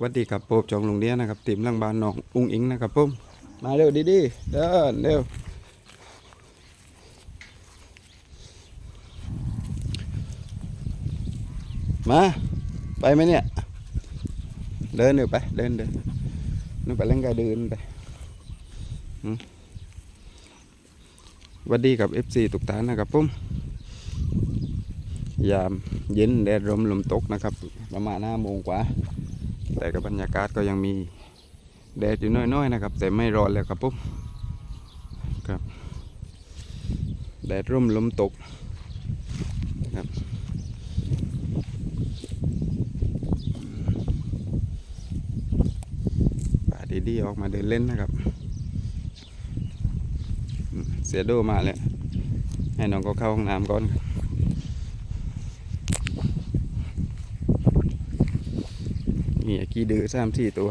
วัสดีครับโป๊บจองลุงเดียนะครับทีมลังบานหนองอุ้งอิงนะครับผมมาเร็วดีๆเดินเร็วมาไปไหมเนี่ย เดินเดี๋ยวไป เดินเดินนู่นไปเล่นกายเดินไปวัสดีกับ FC ตุกตานนะครับผมยามเย็นแดดลมลมตกนะครับ ประมาณห้าโมงกว่า แต่กับบรรยากาศก็ยังมีแดดอยู่น้อยๆนะครับ แต่ไม่ร้อนแล้วครับผมครับแดดร่มลมตกครับป่าดีๆออกมาเดินเล่นนะครับ เสียโดมาแล้วให้น้องก็เข้าห้องน้ำก่อนครับ มีไอ้กี้ดื้อสามสี่ตัว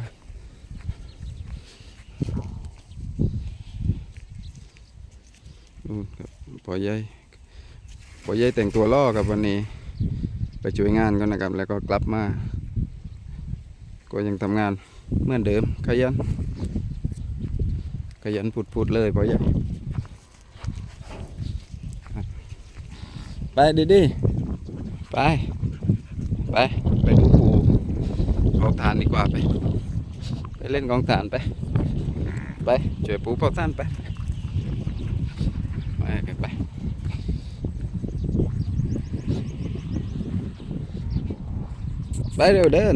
นู่นครับปอใหญ่ปอใหญ่แต่งตัวล่อครับวันนี้ ไปช่วยงานก่อนนะครับ แล้วก็กลับมา ก็ยังทำงานเหมือนเดิม ขยัน ขยันพูดๆเลยปอใหญ่ไปดิๆไป ไป ไปดูปู เผาถ่านดีกว่าไป ไปเล่นกองถ่านไป ไปช่วยปูเผาถ่านไปไป ไปไปไปเร็วเดิน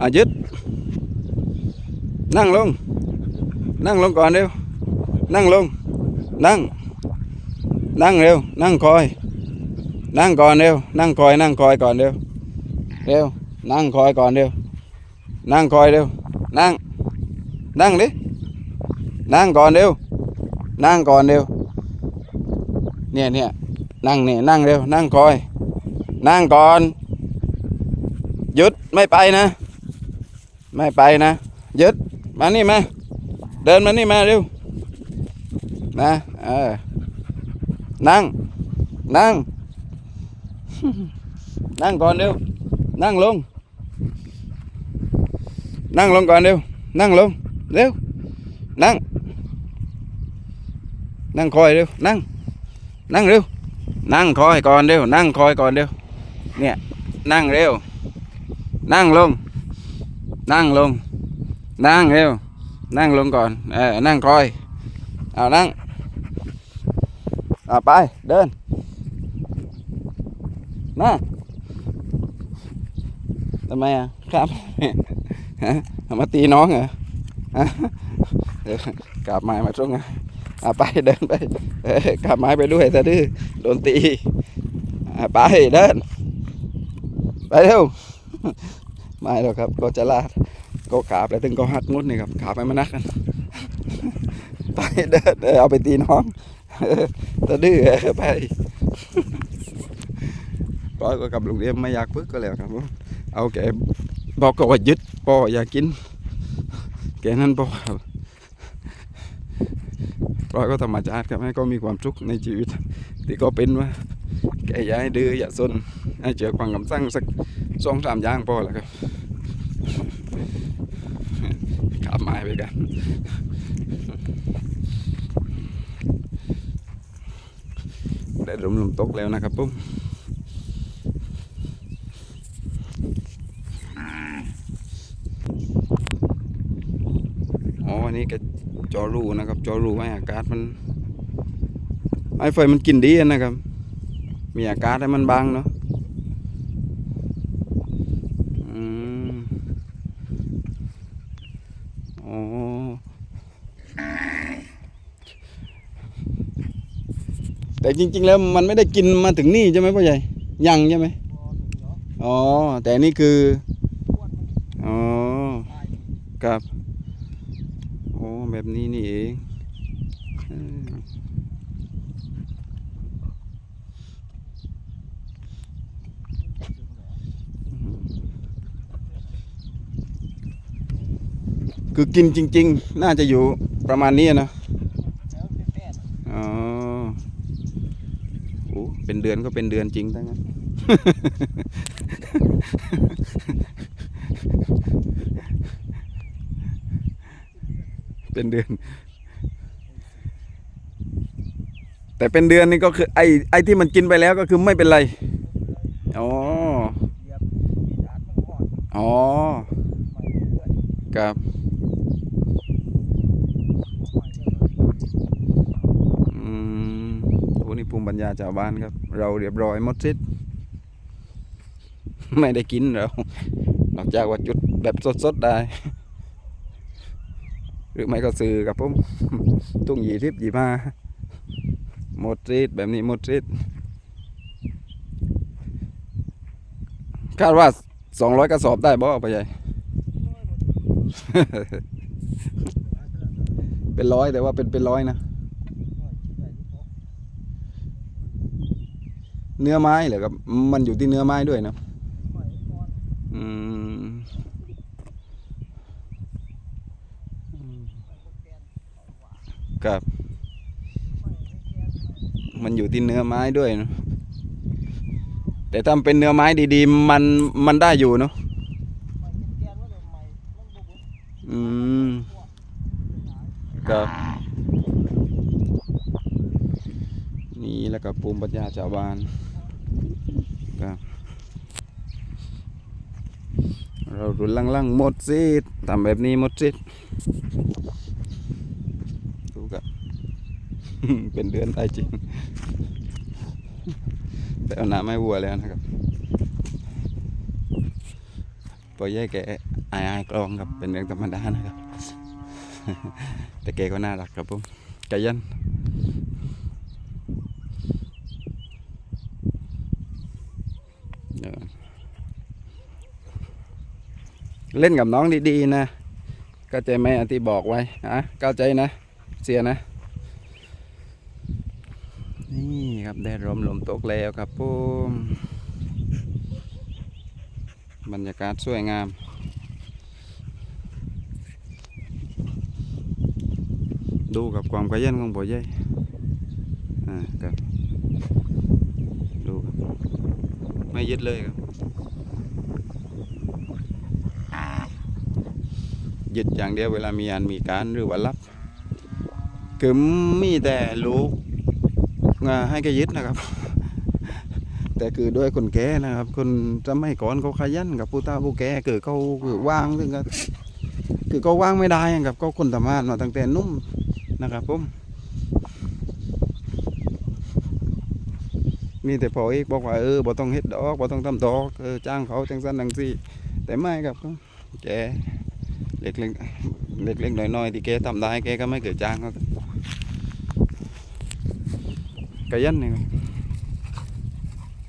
อายึดนั่งลง นั่งลงก่อนเร็ว นั่งลง นั่ง นั่งเร็ว นั่งคอย นั่งก่อนเร็ว นั่งคอยนั่งคอยก่อนเร็ว เร็ว นั่งคอยก่อนเร็ว นั่งคอยเร็ว นั่ง นั่งดิ นั่งก่อนเร็ว นั่งก่อนเร็ว เนี่ยเนี่ยนั่งเนี่ยนั่งเร็ว นั่งคอย นั่งก่อน หยุดไม่ไปนะ ไม่ไปนะหยุดมานี่มา เดินมานี่มาเร็ว นะ เออ นั่ง นั่ง นั่งก่อนเร็วนั่งลง นั่งลงก่อนเร็วนั่งลงเร็วนั่ง นั่งคอยเร็วนั่ง นั่งเร็วนั่งคอยก่อนเร็วนั่งคอยก่อนเร็วเนี่ยนั่งเร็ว นั่งลง นั่งลง นั่งเร็ว นั่งลงก่อนเออนั่งคอยเอานั่งเอาไปเดิน มาทำไมอะครับฮะมาตีน้องเหรอเดี๋ยวกลับไม้มาตรงไงอะไปเดินไปกลับไม้ไปด้วยแต่ดื้อโดนตีไปเดิน ไปเร็วไม่หรอกครับก็จะลาดก็ขาบแล้วถึงก็หักงุดนี่ครับขาไปมานักกันไปเดินเอาไปตีน้องเออแต่ดื้อเอ อไปก็ก็กับลุงเดียมไม่อยากพึ่กก็แล้วครับผมเอาแกบอกก็ว่ายึดปออยากกิน แกนั่นปอครับปอยก็ธรรมชาติครับให้ก็มีความสุขในชีวิต ที่ก็เป็นว่า แกอย่าให้ดื้ออย่าซนให้เจอความกำสั่งสักสองสามอย่างพอแล้วครับขับไม้ไปกันได้ลมลมตกแล้วนะครับผม อ๋ออันนี้ก็จอรูนะครับ จอรูให้อากาศมันไอ้ไฟมันกินดีนะครับ มีอากาศให้มันบางเนาะอืมอ๋อแต่จริง ๆ แล้วมันไม่ได้กินมาถึงนี่ใช่ไหมพ่อใหญ่ยังใช่ไหมอ๋อแต่นี่คือ ครับ โอ้แบบนี้นี่เองเออ คือกินจริง ๆ น่าจะอยู่ประมาณนี้นะอ๋อโอ้เป็นเดือนก็เป็นเดือนจริงทั้งนั้นเป็นเดือน แต่เป็นเดือนนี่ก็คือไอ้ไอ้ที่มันกินไปแล้วก็คือไม่เป็นไร อ๋อเหยียบมีดานมันหอดอ๋อไม่เรื่อยครับ ๆไม่เรื่อย อืมโอ้นี่ ภูมิปัญญาชาวบ้านครับ เราเรียบร้อยหมดสิ้นไม่ได้กินเรานอกจากว่าจุดแบบสดๆได้ หรือไม่ก็ซื้อกับผมตุ้งหยีทิพหยีมาหมดซีดแบบนี้หมดซีดคาดว่าสองร้อยกระสอบได้บ่ไปใหญ่เป็นร้อยแต่ว่าเป็นเป็นร้อยนะ เนื้อไม้เหรอครับ มันอยู่ที่เนื้อไม้ด้วยนะอืมครับ มันอยู่ที่เนื้อไม้ด้วยนะแต่ถ้าเป็นเนื้อไม้ดีๆ มันมันได้อยู่เนาะอืมครับนี่แหล้วก็ภูมิปัญญาชาวบ้าน ครับเรารุนลังๆหมดสิทำแบบนี้หมดสิดูกับเป็นเดือนได้จริงแต่เอาน้ำไม่วัวแล้วนะครับปล่อยแย่แกอายอายๆกลองครับเป็นเรื่องธรรมดานะครับ แต่แกก็น่ารักครับผมกายัน เล่นกับน้องดีๆนะเข้าใจไหมอันที่บอกไว้อะเข้าใจนะ เสียนะ นี่ครับแดดร่มลมตกแล้วครับผมบรรยากาศสวยงามดูกับความขยันของพ่อใหญ่อ่าครับ ดูครับ ไม่ยึดเลยครับ ยึดอย่างเดียวเวลามีอันมีการหรือว่ารับคือมีแต่ลูกให้แกยึดนะครับ แต่คือด้วยคนแก่นะครับ คนสมัยก่อนเขาขยันกับผู้ตาผู้แก่คือเขาคือว่างซึ่งก็คือเขาว่างไม่ได้ครับเขาคนทำงานมาตั้งแต่นุ่มนะครับผมมีแต่พออีกบอกว่าเออบ่ต้องเฮ็ดดอกบ่ต้องทำดอกเออจ้างเขาจังซั่นจังซี่ แต่ไม่ครับแก เล็กๆเล็กๆน้อยๆที่แกทำได้แกก็ไม่เกิดจ้างเขากยันนี่ครับ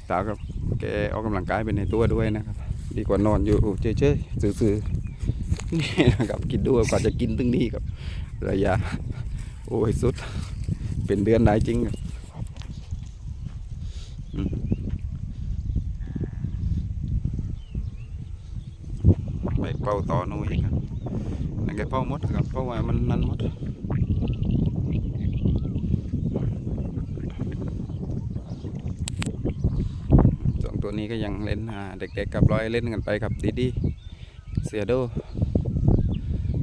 ตาครับแกออกกำลังกายเป็นในตัวด้วยนะครับ ดีกว่านอนอยู่เฉยๆซื่อๆนี่นะครับกินด้วยกว่าจะกินตึงนี้ครับระยะโอ้ยสุด เป็นเดือนได้จริงอะอืมไปเป่าต่อนู่นอีกครับ แกเป่ามดครับเพราะว่ามันนั่นมดสองตัวนี้ก็ยังเล่นอ่าเด็กๆกับร้อยเล่นกันไปครับดีๆเสียโด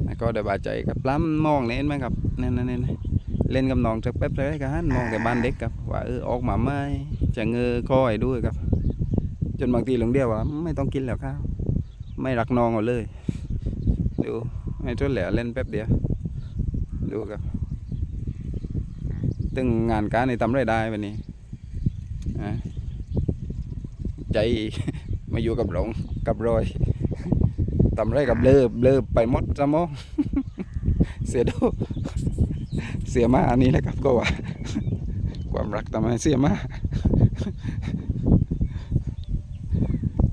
แล้วก็ได้บาดใจกับล้ำมองเล่นไหมครับนั่นๆๆเล่นกับน้องสักแป๊บเลยกันมองแต่บ้านเด็กครับว่าเออออกมาไม่จะเงอคอยด้วยครับ จนบางทีหลงเดียวว่าไม่ต้องกินแล้วข้าวไม่รักน้องเอาเลยดู ไม่ทนแหล้วเล่นแป๊บเดียว ดูครับตึงงานการในทำไรได้วันนี้ใจมาอยู่กับหลงกับรอยทำไรกับเลิบเลิบไปหมดสมองเสียดูเสียมาอันนี้แหละครับก็ว่า ความรักทำให้เสียมา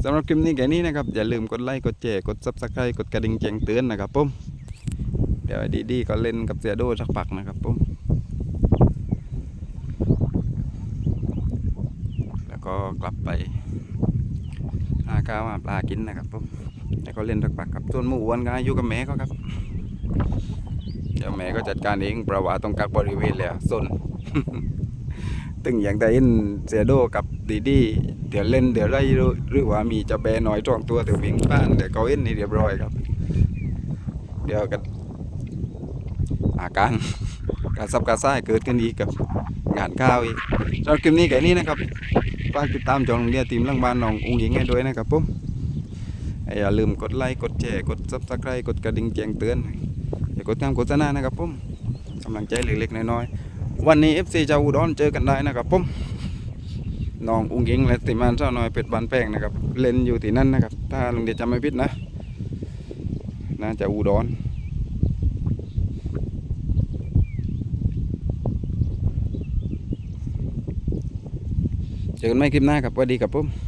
ำหรับคลิปนี้แค่นี้นะครับ อย่าลืมกดไลค์กดแชร์กดซับสไครต์กดกระดิ่งแจ้งเตือนนะครับผมเดี๋ยวดีๆก็เล่นกับเสียโดสักปักนะครับผมแล้วก็กลับไปหาข้าวหาปลากินนะครับผมแล้วก็เล่นสักปักครับส่วนมูอ้วนก็อยู่กับแม่เขาครับ เดี๋ยวแม่ก็จัดการเองเพระว่าต้องกักบริเวณแล้วซนตึงอย่างได้ยินเสียโดกับดีดี เดี๋ยวเล่นเดี๋ยวไรหรือหรือว่ามีจะแบน้อยจ้องตัวเดี๋ยววิ่งผ่านเดี๋ยวเขาเอ็นนี่เรียบร้อยครับ เดี๋ยวกันอาการการซับการซ่ายเกิดขึ้นอีกกับงานข้าวอีกสำหรับคลิปนี้แค่นี้นะครับฝากติดตามจองเรียทีมหลังบ้านน้องอุ้งหญิงให้ด้วยนะครับผมอย่าลืมกดไลค์กดแชร์กดซับสไครต์กดกระดิ่งแจ้งเตือนอย่ากดตามโฆษณานะครับผมกำลังใจเล็กๆน้อยๆวันนี้ FC ชาวอุดรเจอกันได้นะครับผม น้องอุ้งยิงและติมานเจ้าน้อยเป็ดบานแป้งนะครับ เล่นอยู่ที่นั่นนะครับ ถ้าลุงเดียจำไม่ผิดนะน่าจะอุดรเจอกันใหม่คลิปหน้าครับสวัสดีครับผม